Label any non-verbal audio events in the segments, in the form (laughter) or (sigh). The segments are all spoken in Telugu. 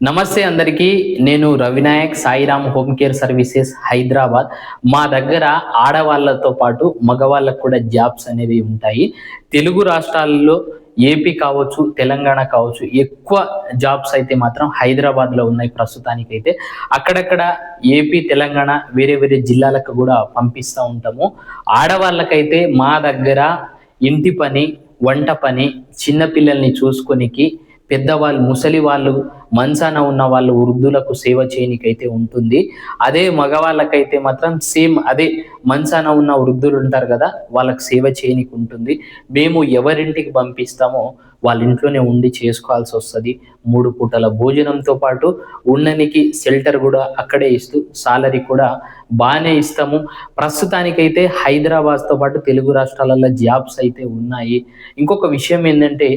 నమస్తే అందరికీ నేను Ravinayak Sairam home care services Hyderabad. మా దగ్గర ఆడవాళ్ళతో పాటు మగవాళ్ళకు కూడా జాబ్స్ అనేవి ఉంటాయి. తెలుగు రాష్ట్రాల్లో ఏపీ కావచ్చు తెలంగాణ కావచ్చు ఎక్కువ జాబ్స్ అయితే మాత్రం హైదరాబాద్లో ఉన్నాయి ప్రస్తుతానికైతే. అక్కడక్కడ ఏపీ తెలంగాణ వేరే వేరే జిల్లాలకు కూడా పంపిస్తూ ఉంటాము. ఆడవాళ్ళకైతే మా దగ్గర ఇంటి పని వంట పని చిన్నపిల్లల్ని చూసుకొనికి పెద్దవాళ్ళు ముసలి వాళ్ళు మంచాన ఉన్న వాళ్ళు వృద్ధులకు సేవ చేయనికైతే ఉంటుంది. అదే మగవాళ్ళకైతే మాత్రం సేమ్ అదే మంచాన ఉన్న వృద్ధులు ఉంటారు కదా వాళ్ళకి సేవ చేయనికి ఉంటుంది మేము ఎవరింటికి పంపిస్తామో వాళ్ళ ఇంట్లోనే ఉండి చేసుకోవాల్సి వస్తుంది. మూడు పూటల భోజనంతో పాటు ఉండనికి షెల్టర్ కూడా అక్కడే ఇస్తూ సాలరీ కూడా బాగానే ఇస్తాము. ప్రస్తుతానికైతే హైదరాబాద్తో పాటు తెలుగు రాష్ట్రాలలో జాబ్స్ అయితే ఉన్నాయి. ఇంకొక విషయం ఏంటంటే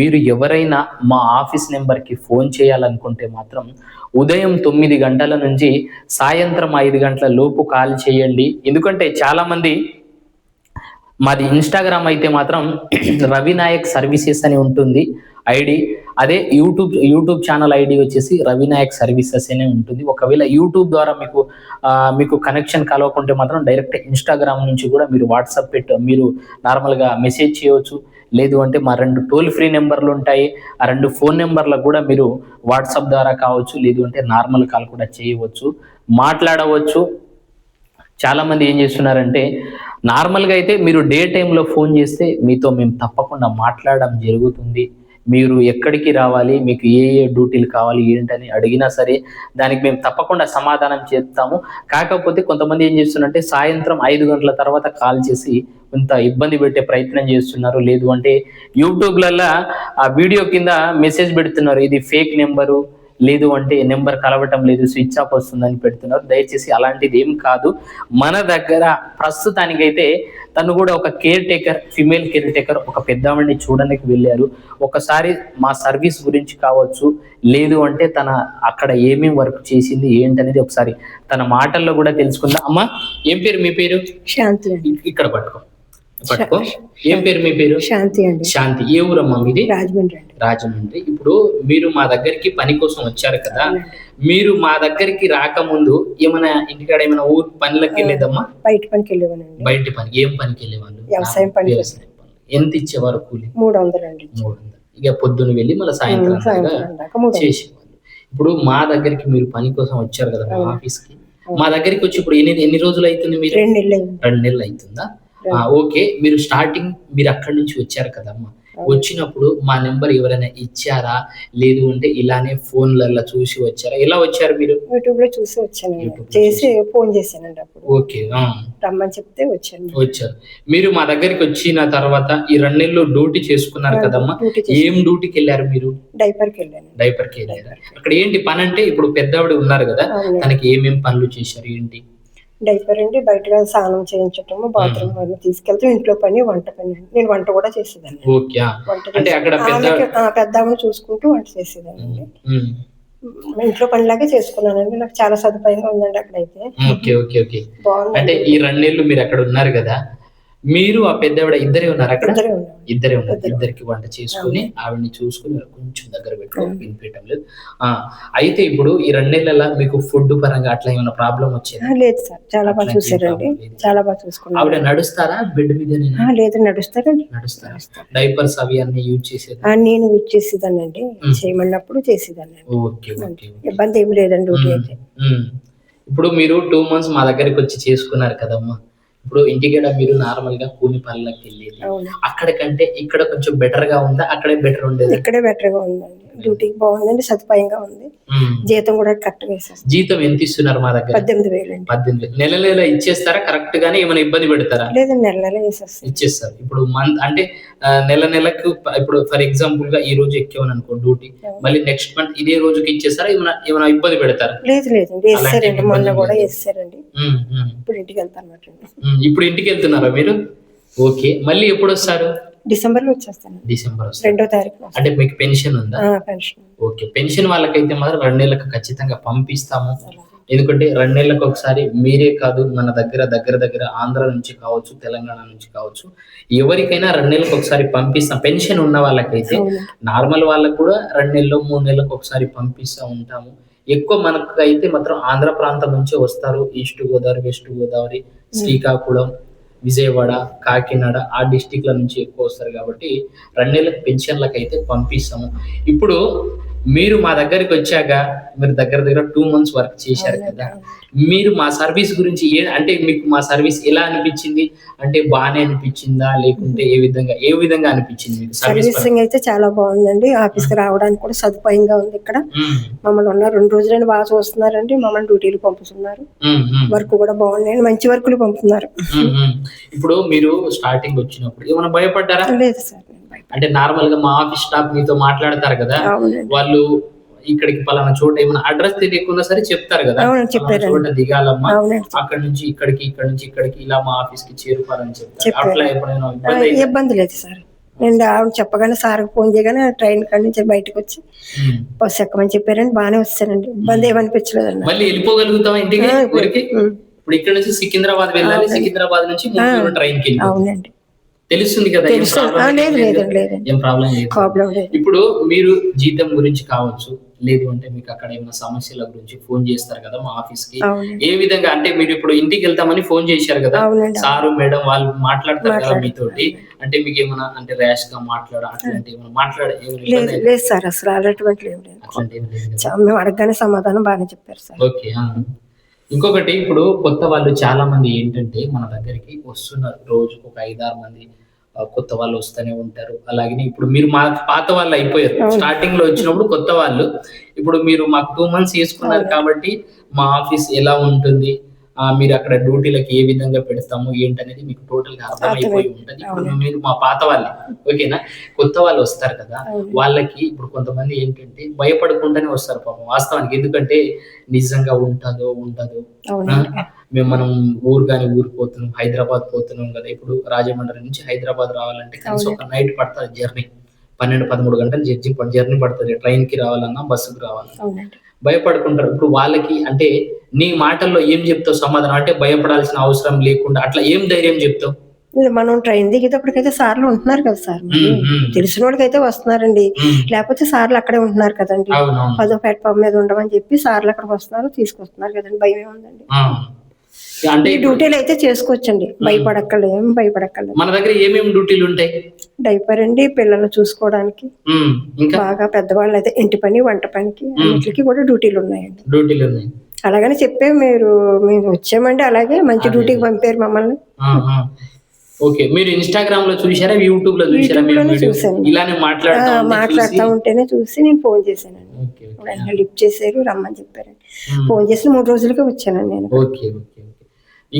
మీరు ఎవరైనా మా ఆఫీస్ నెంబర్కి ఫోన్ చేయాలనుకుంటే మాత్రం ఉదయం తొమ్మిది గంటల నుంచి సాయంత్రం ఐదు గంటల లోపు కాల్ చేయండి. ఎందుకంటే చాలామంది మాది ఇన్స్టాగ్రామ్ అయితే మాత్రం (clears throat) రవినాయక్ సర్వీసెస్ అని ఉంటుంది ఐడి. అదే యూట్యూబ్ యూట్యూబ్ ఛానల్ ఐడి వచ్చేసి రవినాయక్ సర్వీసెస్ అనే ఉంటుంది. ఒకవేళ యూట్యూబ్ ద్వారా మీకు మీకు కనెక్షన్ కలవకుంటే మాత్రం డైరెక్ట్ ఇన్స్టాగ్రామ్ నుంచి కూడా మీరు వాట్సాప్ పెట్ట మీరు నార్మల్గా మెసేజ్ చేయవచ్చు లేదు అంటే మా రెండు టోల్ ఫ్రీ నెంబర్లు ఉంటాయి. ఆ రెండు ఫోన్ నెంబర్లకు కూడా మీరు వాట్సాప్ ద్వారా కావచ్చు లేదు అంటే నార్మల్ కాల్ కూడా చేయవచ్చు. మాట్లాడవచ్చు. చాలామంది ఏం చేస్తున్నారంటే నార్మల్గా అయితే మీరు డే టైంలో ఫోన్ చేస్తే మీతో మేము తప్పకుండా మాట్లాడడం జరుగుతుంది. మీరు ఎక్కడికి రావాలి మీకు ఏ ఏ డ్యూటీలు కావాలి ఏంటని అడిగినా సరే దానికి మేము తప్పకుండా సమాధానం చేస్తాము కాకపోతే కొంతమంది ఏం చేస్తున్నారంటే సాయంత్రం ఐదు గంటల తర్వాత కాల్ చేసి కొంత ఇబ్బంది పెట్టే ప్రయత్నం చేస్తున్నారు. లేదు అంటే యూట్యూబ్లలో ఆ వీడియో కింద మెసేజ్ పెడుతున్నారు. ఇది ఫేక్ నెంబరు లేదు అంటే నెంబర్ కలవటం లేదు స్విచ్ ఆఫ్ వస్తుందని పెడుతున్నారు. దయచేసి అలాంటిది ఏం కాదు. మన దగ్గర ప్రస్తుతానికైతే తను కూడా ఒక caretaker female caretaker ఒక పెద్దవాడిని చూడడానికి వెళ్ళారు. ఒకసారి మా సర్వీస్ గురించి కావచ్చు లేదు అంటే తన అక్కడ ఏమేమి వర్క్ చేసింది ఏంటనేది ఒకసారి తన మాటల్లో కూడా తెలుసుకుందాం. అమ్మా ఏం పేరు మీ పేరు? శాంతి ఇక్కడ పట్టుకో. పట్టుకో ఏం పేరు మీ పేరు? శాంతి అండి. శాంతి. ఏ ఊరమ్మా మీది? రాజమండ్రి అండి. రాజమండ్రి. ఇప్పుడు మీరు మా దగ్గరికి పని కోసం వచ్చారు కదా మీరు మా దగ్గరికి రాకముందు ఏమైనా ఇంటికాడ ఏమైనా ఊరు పనులకు వెళ్ళేదమ్మా? బయట పనికి వెళ్ళేవానండి బయట పని ఏం పనికి వెళ్ళేవాళ్ళు వ్యవసాయం పని వ్యవసాయం పనులు. ఎంత ఇచ్చేవారు కూలి? మూడు వందలు అండి మూడు వందలు ఇక పొద్దున వెళ్ళి మళ్ళీ సాయంత్రం చేసేవాళ్ళు. ఇప్పుడు మా దగ్గరికి మీరు పని కోసం వచ్చారు కదా మా ఆఫీస్కి మా దగ్గరికి వచ్చి ఇప్పుడు ఎన్ని ఎన్ని రోజులు అవుతుంది మీరు? రెండు నెలలు రెండు నెలలు అవుతుందా? ఓకే మీరు స్టార్టింగ్ మీరు అక్కడి నుంచి వచ్చారు కదమ్మా. వచ్చినప్పుడు మా నెంబర్ ఎవరైనా ఇచ్చారా? లేదు అంటే ఇలానే ఫోన్లలో చూసి వచ్చారా? ఎలా వచ్చారు మీరు? యూట్యూబ్లో చూసి వచ్చాను చేసి ఫోన్ చేశానండి అప్పుడు. ఓకే రమ్మని చెప్తే వచ్చాను. వచ్చారు. మీరు మా దగ్గరికి వచ్చిన తర్వాత ఈ రెండు నెలలు డ్యూటీ చేసుకున్నారు కదమ్మా. ఏం డ్యూటీకి వెళ్ళారు మీరు? డైపర్కి వెళ్ళాను. డైపర్కి వెళ్ళారు అక్కడ ఏంటి పని అంటే ఇప్పుడు పెద్దవాడు ఉన్నారు కదా తనకి ఏమేం పనులు చేశారు ఏంటి? డైపర్ అండి బయట స్నానం చేయించటము బాత్రూమ్ అవి తీసుకెళ్తే ఇంట్లో పని వంట పని. నేను వంట కూడా చేసేదాన్ని. వంట పెద్ద ఆమెకి- ఆ, పెద్ద ఆమెను చూసుకుంటూ వంట చేసేదానండి ఉమ్, ఇంట్లో పనిలాగే చేసుకున్నానండి. నాకు చాలా సదుపాయంగా ఉందండి అక్కడైతే. Okay okay okay. అంటే ఈ రెండు నెలలు మీరు అక్కడ ఉన్నారు కదా మీరు ఆ పెద్దవిడ ఇద్దరే ఉన్నారు అక్కడ? ఇద్దరే ఉన్నాం ఇద్దరే ఉన్నారు. ఇద్దరికి వంట చేసుకుని ఆవిడని చూసుకుని కొంచెం దగ్గర పెట్టుకొని వినిపించడం లేదు. ఆ అయితే ఇప్పుడు ఈ రెండు నెలల మీకు ఫుడ్ పరంగా అట్లా ఏమైనా ప్రాబ్లం వచ్చేది? లేదు సార్. చాలా బాగా చూసారండి. చాలా బాగా చూసుకున్నారు ఆవిడ నడుస్తారా? బెడ్ మీద లేదు నడుస్తారండి నడుస్తారా? డైపర్స్ అవి అన్ని యూజ్ చేసేది? నేను చేసేదానండి చేయమన్నప్పుడు చేసేదానండి ఓకే ఓకే ఇబ్బంది ఏమి లేదండి. ఇప్పుడు మీరు టూ మంత్స్ మా దగ్గరికి వచ్చి చేసుకున్నారు కదమ్మా. ఇప్పుడు ఇంటికాడ మీరు నార్మల్గా కూలి పనులకు వెళ్ళేది. అవును. అక్కడికంటే ఇక్కడ కొంచెం బెటర్గా ఉందా? అక్కడే బెటర్ ఉండేది? ఇక్కడే బెటర్గా ఉందండి. డ్యూటీ బాగుందండి సదుపాయంగా ఉంది. జీతం కూడా కరెక్ట్ వేసేస్తాం జీతం ఎంత ఇస్తున్నారు మా దగ్గర? పద్దెనిమిది వేలండి. పద్దెనిమిది వేలు. నెల నెల ఇచ్చేస్తారా? కరెక్ట్ గానే ఏమైనా ఇబ్బంది పెడతారా? లేదండి నెల నెల వేసేస్తాం ఇచ్చేస్తారు. ఇప్పుడు మంత్ అంటే నెల నెలకు ఇప్పుడు ఫర్ ఎగ్జాంపుల్గా ఈ రోజు ఎక్కేవని అనుకో డ్యూటీ. మళ్ళీ నెక్స్ట్ మంత్ ఇదే రోజుకి ఇచ్చేస్తారా? ఏమైనా ఏమైనా ఇబ్బంది పెడతారా? లేదు లేదండి వేసారండి ఇబ్బంది మొన్న కూడా లేదు. ఉమ్. ఇప్పుడు ఇంటికి వెళ్తాను ఇప్పుడు ఇంటికి వెళ్తున్నారా మీరు? ఓకే. మళ్ళీ ఎప్పుడు వస్తారు? డిసెంబర్లో వచ్చేస్తాను. డిసెంబర్ రెండో తారీఖు. అంటే మీకు పెన్షన్ ఉందా? పెన్షన్ ఓకే పెన్షన్ వాళ్ళకైతే మాత్రం రెండు నెలలకు ఖచ్చితంగా పంపిస్తాము. ఎందుకంటే రెండు నెలలకు ఒకసారి మీరే కాదు మన దగ్గర దగ్గర దగ్గర ఆంధ్ర నుంచి కావచ్చు తెలంగాణ నుంచి కావచ్చు ఎవరికైనా రెండు నెలలకు ఒకసారి పంపిస్తాం. పెన్షన్ ఉన్న వాళ్ళకైతే. నార్మల్ వాళ్ళకు కూడా రెండు నెలలు మూడు నెలలకు ఒకసారి పంపిస్తూ ఉంటాము. ఎక్కువ మనకు అయితే మాత్రం ఆంధ్ర ప్రాంతం నుంచే వస్తారు. ఈస్ట్ గోదావరి వెస్ట్ గోదావరి శ్రీకాకుళం విజయవాడ కాకినాడ ఆ డిస్టిక్ల నుంచి ఎక్కువ వస్తారు కాబట్టి రెండేళ్ళకి పెన్షన్లకు అయితే పంపిస్తాము. ఇప్పుడు మీరు మా దగ్గరికి వచ్చాక మీరు దగ్గర దగ్గర టూ మంత్స్ వర్క్ చేశారు కదా. మీరు మా సర్వీస్ గురించి ఏ అంటే మీకు మా సర్వీస్ ఎలా అనిపించింది? అంటే బాగానే అనిపించిందా? లేకుంటే ఏ విధంగా ఏ విధంగా అనిపించింది మీకు సర్వీస్ సర్వీసింగ్ అయితే చాలా బాగుందండి. ఆఫీస్కి రావడానికి కూడా సదుపాయంగా ఉంది ఇక్కడ. మమ్మల్ని ఉన్న రెండు రోజులని బాగా చూస్తున్నారండి. మమ్మల్ని డ్యూటీలు పంపుతున్నారు. వర్క్ కూడా బాగున్నాయండి మంచి వర్కులు పంపుతున్నారు. ఇప్పుడు మీరు స్టార్టింగ్ వచ్చినప్పుడు ఏమైనా భయపడ్డారా? లేదు సార్. అంటే నార్మల్గా మా ఆఫీస్ స్టాఫ్ మీతో మాట్లాడతారు కదా వాళ్ళు ఇక్కడికి పలానా చోట ఏమైనా అడ్రస్ తెలియకుండా సరే చెప్తారు కదా. చోట దిగాలమ్మా అక్కడ నుంచి ఇక్కడికి ఇక్కడ నుంచి ఇక్కడికి ఇలా మా ఆఫీస్కి చేరుకోవాలని చెప్తారు. అట్లా ఎప్పుడైనా ఇబ్బంది లేదు సార్. నేను ఆవిడ చెప్పగానే సార్కి ఫోన్ చేయగానే ట్రైన్ కాడి నుంచి బయటకు వచ్చి. బస్సు ఎక్కమని చెప్పారండి బాగానే వచ్చానండి ఇబ్బంది ఏమనిపించలేదండి మళ్ళీ వెళ్ళిపోగలుగుతాం ఇంటికి? ఇప్పుడు- ఇక్కడ నుంచి సికింద్రాబాద్ వెళ్ళాలి. సికింద్రాబాద్ నుంచి ట్రైన్కి. అవునండి. తెలుస్తుంది కదా ఏం ప్రాబ్లం లేదు ఇప్పుడు మీరు జీతం గురించి కావచ్చు లేదు అంటే మీకు అక్కడ ఏమైనా సమస్యల గురించి ఫోన్ చేస్తారు కదా మా ఆఫీస్కి ఏ విధంగా అంటే మీరు ఇప్పుడు ఇంటికి వెళ్తామని ఫోన్ చేశారు కదా సారు మేడం వాళ్ళు మాట్లాడతారు కదా. మీతోటి. అంటే మీకు ఏమైనా అంటే ర్యాష్గా మాట్లాడ అట్లాంటి ఏమైనా మాట్లాడ ఏమైనా లేదు సార్ అసలు మేము అడగగానే సమాధానం బాగానే చెప్పారు సార్. ఓకే. ఇంకొకటి ఇప్పుడు కొత్త వాళ్ళు చాలా మంది ఏంటంటే మన దగ్గరికి వస్తున్నారు రోజు ఒక ఐదారు మంది కొత్త వాళ్ళు వస్తూనే ఉంటారు. అలాగే ఇప్పుడు మీరు మా పాత వాళ్ళు అయిపోయారు. స్టార్టింగ్లో వచ్చినప్పుడు కొత్త వాళ్ళు. ఇప్పుడు మీరు మాకు టూ మంత్స్ వేసుకున్నారు కాబట్టి మా ఆఫీస్ ఎలా ఉంటుంది? మీరు అక్కడ డ్యూటీలకు ఏ విధంగా పెడతాము ఏంటనేది మీకు టోటల్గా అర్థమైపోయి ఉంటుంది. ఇప్పుడు మీరు మా పాత వాళ్ళే ఓకేనా? కొత్త వాళ్ళు వస్తారు కదా. వాళ్ళకి ఇప్పుడు కొంతమంది ఏంటంటే భయపడకుండానే వస్తారు పాపం వాస్తవానికి. ఎందుకంటే నిజంగా ఉంటుందో ఉండదో. మేము మనం ఊరు కానీ ఊరు పోతున్నాం హైదరాబాద్ పోతున్నాం కదా. ఇప్పుడు రాజమండ్రి నుంచి హైదరాబాద్ రావాలంటే కనీసం ఒక నైట్ పడుతుంది జర్నీ. పన్నెండు పదమూడు గంటలు జర్నీ జర్నీ పడుతుంది. ట్రైన్కి రావాలన్నా బస్సుకు రావాలన్నా. భయపడుకుంటారు. ఇప్పుడు వాళ్ళకి అంటే నీ మాటల్లో ఏం చెప్తావు సమాధానం? అంటే భయపడాల్సిన అవసరం లేకుండా అట్లా ఏం ధైర్యం చెప్తావు? మనం ట్రైన్ దిగేటప్పటికైతే సార్లు ఉంటున్నారు కదా సార్ తెలిసిన వాళ్ళకైతే వస్తున్నారండి. లేకపోతే సార్లు అక్కడే ఉంటున్నారు కదండి. పదో ప్లాట్ఫామ్ మీద ఉండమని చెప్పి సార్లు అక్కడికి వస్తున్నారు తీసుకొస్తున్నారు కదండి. భయం ఏముందండి. అంటే డ్యూటీలు అయితే చేసుకోవచ్చండి. భయపడక్కర్లేదు ఏం భయపడక్కర్లేదు. మన దగ్గర ఏమేమి డ్యూటీలు ఉంటాయి? డైపర్ అండి పిల్లల్ని చూసుకోవడానికి. బాగా పెద్దవాళ్ళు అయితే ఇంటి పని వంట పనికి అన్నిటికి కూడా డ్యూటీలు ఉన్నాయండి. డ్యూటీలు ఉన్నాయి. అలాగని చెప్పే మీరు మేము వచ్చామండి అలాగే మంచి డ్యూటీకి పంపారు మమ్మల్ని. ఓకే. మీరు ఇన్స్టాగ్రామ్లో చూసారా యూట్యూబ్లో చూసారా. ఇలానే మాట్లాడుతూ ఉంటేనే చూసి నేను ఫోన్ చేశానండి. వెంటనే లిఫ్ట్ చేశారు రమ్మని చెప్పారండి. ఫోన్ చేసి మూడు రోజులకే వచ్చానండి నేను. Okay okay.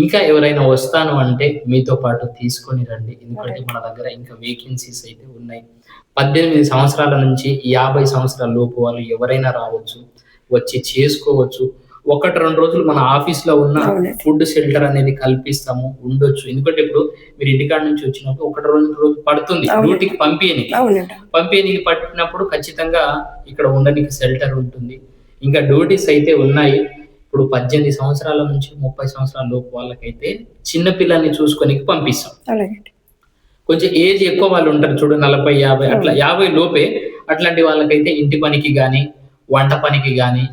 ఇంకా ఎవరైనా వస్తాను అంటే మీతో పాటు తీసుకొని రండి. ఎందుకంటే మన దగ్గర ఇంకా వేకెన్సీస్ అయితే ఉన్నాయి. పద్దెనిమిది సంవత్సరాల నుంచి యాభై సంవత్సరాల లోపు వాళ్ళు ఎవరైనా రావచ్చు వచ్చి చేసుకోవచ్చు. ఒకటి రెండు రోజులు మన ఆఫీస్లో ఉన్న. ఫుడ్ షెల్టర్ అనేది కల్పిస్తాము ఉండొచ్చు. ఎందుకంటే ఇప్పుడు మీరు ఇంటికాడ నుంచి వచ్చినప్పుడు ఒకటి రెండు రోజులు పడుతుంది. డ్యూటీకి పంపియని అవునండి. పంపిణీకి పట్టినప్పుడు ఖచ్చితంగా ఇక్కడ ఉండడానికి షెల్టర్ ఉంటుంది. ఇంకా డ్యూటీస్ అయితే ఉన్నాయి. ఇప్పుడు పద్దెనిమిది సంవత్సరాల నుంచి ముప్పై సంవత్సరాల లోపు వాళ్ళకైతే చిన్న పిల్లల్ని చూసుకొని పంపిస్తాం. కొంచెం ఏజ్ ఎక్కువ వాళ్ళు ఉంటారు చూడు నలభై యాభై అట్లా యాభై లోపే అట్లాంటి వాళ్ళకైతే ఇంటి పనికి కానీ వంట పనికి కానీ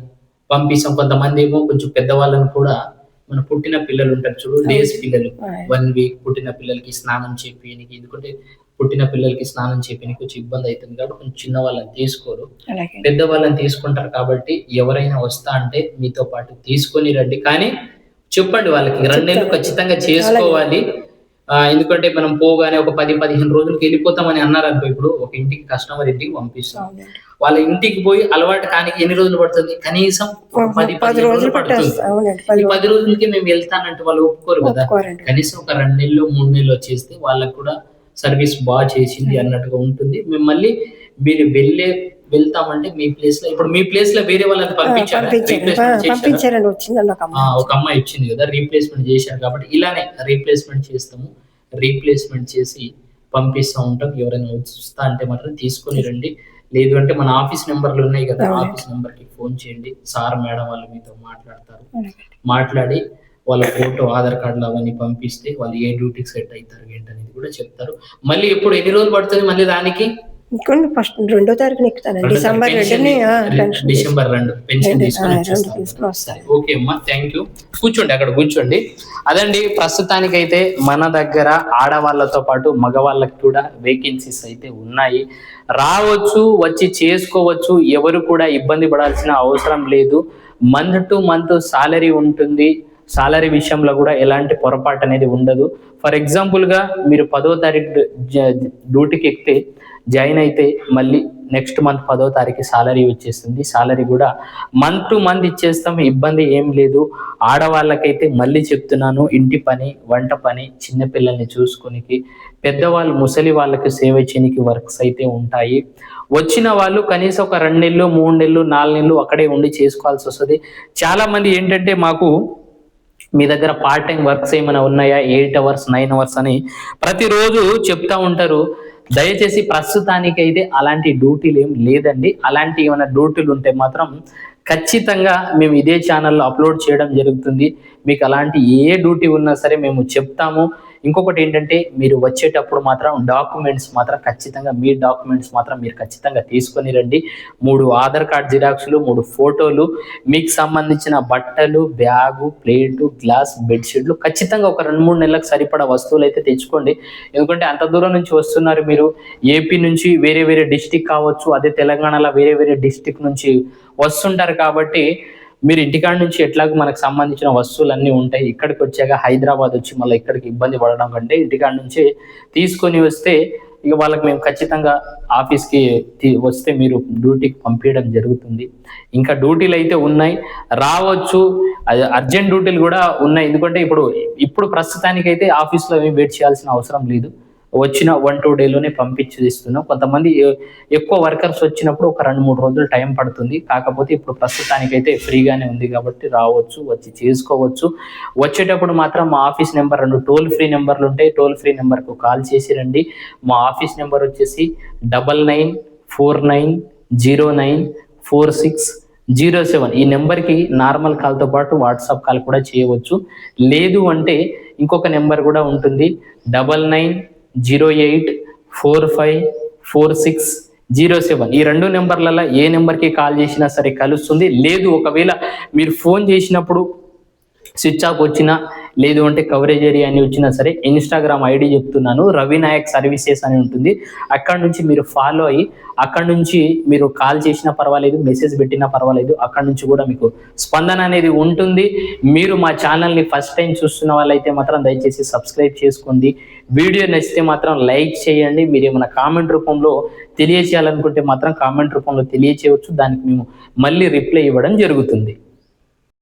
పంపిస్తాం. కొంతమంది ఏమో కొంచెం పెద్దవాళ్ళని కూడా మన పుట్టిన పిల్లలు ఉంటారు చూడు డేస్ పిల్లలు. వన్ వీక్ పుట్టిన పిల్లలకి స్నానం చేపియనికి ఎందుకంటే పుట్టిన పిల్లలకి స్నానం చేపియనికి కొంచెం ఇబ్బంది అవుతుంది కాబట్టి కొంచెం చిన్న వాళ్ళని తీసుకోరు. పెద్ద వాళ్ళని తీసుకుంటారు కాబట్టి ఎవరైనా వస్తా అంటే మీతో పాటు తీసుకొని రండి. కానీ చెప్పండి వాళ్ళకి రెండు నెలలు ఖచ్చితంగా చేసుకోవాలి. ఎందుకంటే మనం పోగానే ఒక పది పదిహేను రోజులకి వెళ్ళిపోతామని అన్నారు అనుకో ఇప్పుడు ఒక ఇంటికి కస్టమర్ ఇంటికి పంపిస్తాం. వాళ్ళ ఇంటికి పోయి అలవాటు కానీ ఎన్ని రోజులు పడుతుంది? కనీసం పది పది రోజులు పడుతుంది. పది రోజులకి మేము వెళ్తానంటే వాళ్ళు ఒప్పుకోరు కదా. కనీసం ఒక రెండు నెలలు మూడు నెలలు వచ్చేస్తే వాళ్ళకు కూడా సర్వీస్ బాగా చేసింది అన్నట్టుగా ఉంటుంది. మిమ్మల్ని మీరు వెళ్ళే వెళ్తామంటే మీ ప్లేస్లో ఇప్పుడు మీ ప్లేస్లో వేరే వాళ్ళని పంపించారా? ఒక అమ్మాయి వచ్చింది కదా రీప్లేస్మెంట్ చేశారు కాబట్టి ఇలానే రీప్లేస్మెంట్ చేస్తాము. రీప్లేస్మెంట్ చేసి పంపిస్తూ ఉంటాం. ఎవరైనా వస్తా అంటే మాత్రం తీసుకొని రండి. లేదు అంటే మన ఆఫీస్ నెంబర్లు ఉన్నాయి కదా ఆఫీస్ నెంబర్కి ఫోన్ చేయండి. సార్ మేడం వాళ్ళు మీతో మాట్లాడతారు. మాట్లాడి వాళ్ళ ఫోటో ఆధార్ కార్డులు అవన్నీ పంపిస్తే వాళ్ళు ఏ డ్యూటీకి సెట్ అవుతారు ఏంటనేది కూడా చెప్తారు. మళ్ళీ ఎప్పుడు ఎన్ని రోజులు పడుతుంది మళ్ళీ దానికి? ఇంకోండి ఫస్ట్ రెండో తారీఖున ఎక్కుతాను. డిసెంబర్ పెన్షన్ రెండుని ఆ, రె- పెన్షన్ డిసెంబర్ రెండు పెన్షన్ రెండు, తీసుకొని రెండు ఓకే అమ్మా థ్యాంక్ యూ కూర్చోండి అక్కడ కూర్చోండి. అదండి ప్రస్తుతానికైతే మన దగ్గర ఆడవాళ్ళతో పాటు మగవాళ్ళకి కూడా వేకెన్సీస్ అయితే ఉన్నాయి. రావచ్చు వచ్చి చేసుకోవచ్చు ఎవరు కూడా ఇబ్బంది పడాల్సిన అవసరం లేదు. మంత్ టు మంత్ సాలరీ ఉంటుంది. సాలరీ విషయంలో కూడా ఎలాంటి పొరపాటు అనేది ఉండదు. ఫర్ ఎగ్జాంపుల్గా మీరు పదో తారీఖు జ- డ్యూటీకి ఎక్కితే జాయిన్ అయితే మళ్ళీ నెక్స్ట్ మంత్ పదో తారీఖు సాలరీ వచ్చేస్తుంది. సాలరీ కూడా మంత్ టు మంత్ ఇచ్చేస్తాం ఇబ్బంది ఏం లేదు. ఆడవాళ్ళకైతే మళ్ళీ చెప్తున్నాను ఇంటి పని వంట పని చిన్నపిల్లల్ని చూసుకొనికి పెద్దవాళ్ళు ముసలి వాళ్ళకి సేవ చేయడానికి వర్క్స్ అయితే ఉంటాయి. వచ్చిన వాళ్ళు కనీసం ఒక రెండు నెలలు మూడు నెలలు నాలుగు నెలలు అక్కడే ఉండి చేసుకోవాల్సి వస్తుంది. చాలా మంది ఏంటంటే మాకు మీ దగ్గర పార్ట్ టైం వర్క్స్ ఏమైనా ఉన్నాయా? ఎయిట్ అవర్స్ నైన్ అవర్స్ అని ప్రతిరోజు చెప్తా ఉంటారు. దయచేసి ప్రస్తుతానికి అయితే అలాంటి డ్యూటీలు ఏం లేదండి. అలాంటి ఏమైనా డ్యూటీలు ఉంటే మాత్రం ఖచ్చితంగా మేము ఇదే ఛానల్లో అప్లోడ్ చేయడం జరుగుతుంది. మీకు అలాంటి ఏ డ్యూటీ ఉన్నా సరే మేము చెప్తాము. ఇంకొకటి ఏంటంటే మీరు వచ్చేటప్పుడు మాత్రం డాక్యుమెంట్స్ మాత్రం ఖచ్చితంగా మీ డాక్యుమెంట్స్ మాత్రం మీరు ఖచ్చితంగా తీసుకొని రండి. మూడు ఆధార్ కార్డ్ జిరాక్స్లు మూడు ఫోటోలు మీకు సంబంధించిన బట్టలు బ్యాగు ప్లేటు గ్లాస్ బెడ్షీట్లు ఖచ్చితంగా ఒక రెండు మూడు నెలలకు సరిపడా వస్తువులు అయితే తెచ్చుకోండి. ఎందుకంటే అంత దూరం నుంచి వస్తున్నారు మీరు. ఏపీ నుంచి వేరే వేరే డిస్టిక్ కావచ్చు అదే తెలంగాణలో వేరే వేరే డిస్టిక్ నుంచి వస్తుంటారు కాబట్టి మీరు ఇంటికాడ నుంచి ఎట్లాగో మనకు సంబంధించిన వస్తువులన్నీ ఉంటాయి. ఇక్కడికి వచ్చాక హైదరాబాద్ వచ్చి మళ్ళీ ఇక్కడికి ఇబ్బంది పడడం కంటే ఇంటికాడ నుంచి తీసుకొని వస్తే ఇక వాళ్ళకి మేము ఖచ్చితంగా ఆఫీస్కి తీ- వస్తే మీరు డ్యూటీకి పంపించడం జరుగుతుంది. ఇంకా డ్యూటీలు అయితే ఉన్నాయి. రావచ్చు. అది అర్జెంట్ డ్యూటీలు కూడా ఉన్నాయి. ఎందుకంటే ఇప్పుడు ఇప్పుడు ప్రస్తుతానికైతే ఆఫీస్లో ఏమి వెయిట్ చేయాల్సిన అవసరం లేదు. వచ్చిన వన్ టూ డేలోనే పంపించి ఇస్తున్నాం కొంతమంది ఎక్కువ వర్కర్స్ వచ్చినప్పుడు ఒక రెండు మూడు రోజులు టైం పడుతుంది. కాకపోతే ఇప్పుడు ప్రస్తుతానికైతే ఫ్రీగానే ఉంది కాబట్టి రావచ్చు వచ్చి చేసుకోవచ్చు. వచ్చేటప్పుడు మాత్రం మా ఆఫీస్ నెంబర్ రెండు టోల్ ఫ్రీ నెంబర్లు ఉంటాయి. టోల్ ఫ్రీ నెంబర్కు కాల్ చేసి రండి. మా ఆఫీస్ నెంబర్ వచ్చేసి double nine four nine zero nine four six zero seven. ఈ నెంబర్కి నార్మల్ కాల్తో పాటు వాట్సాప్ కాల్ కూడా చేయవచ్చు. లేదు అంటే ఇంకొక నెంబర్ కూడా ఉంటుంది. Double nine zero eight four five four six zero seven. ఈ రెండు నెంబర్లలో ఏ నెంబర్కి కాల్ చేసినా సరే కలుస్తుంది. లేదు ఒకవేళ మీరు ఫోన్ చేసినప్పుడు స్విచ్ ఆఫ్ వచ్చినా లేదు అంటే కవరేజ్ ఏరియా అని వచ్చినా సరే ఇన్స్టాగ్రామ్ ఐడి చెప్తున్నాను రవి నాయక్ సర్వీసెస్ అని ఉంటుంది. అక్కడ నుంచి మీరు ఫాలో అయ్యి అక్కడ నుంచి మీరు కాల్ చేసినా పర్వాలేదు మెసేజ్ పెట్టినా పర్వాలేదు అక్కడ నుంచి కూడా మీకు స్పందన అనేది ఉంటుంది. మీరు మా ఛానల్ని ఫస్ట్ టైం చూస్తున్న వాళ్ళైతే మాత్రం దయచేసి సబ్స్క్రైబ్ చేసుకోండి. వీడియో నచ్చితే మాత్రం లైక్ చేయండి. మీరు ఏమైనా కామెంట్ రూపంలో తెలియచేయాలనుకుంటే మాత్రం కామెంట్ రూపంలో తెలియచేయవచ్చు. దానికి మేము మళ్ళీ రిప్లై ఇవ్వడం జరుగుతుంది.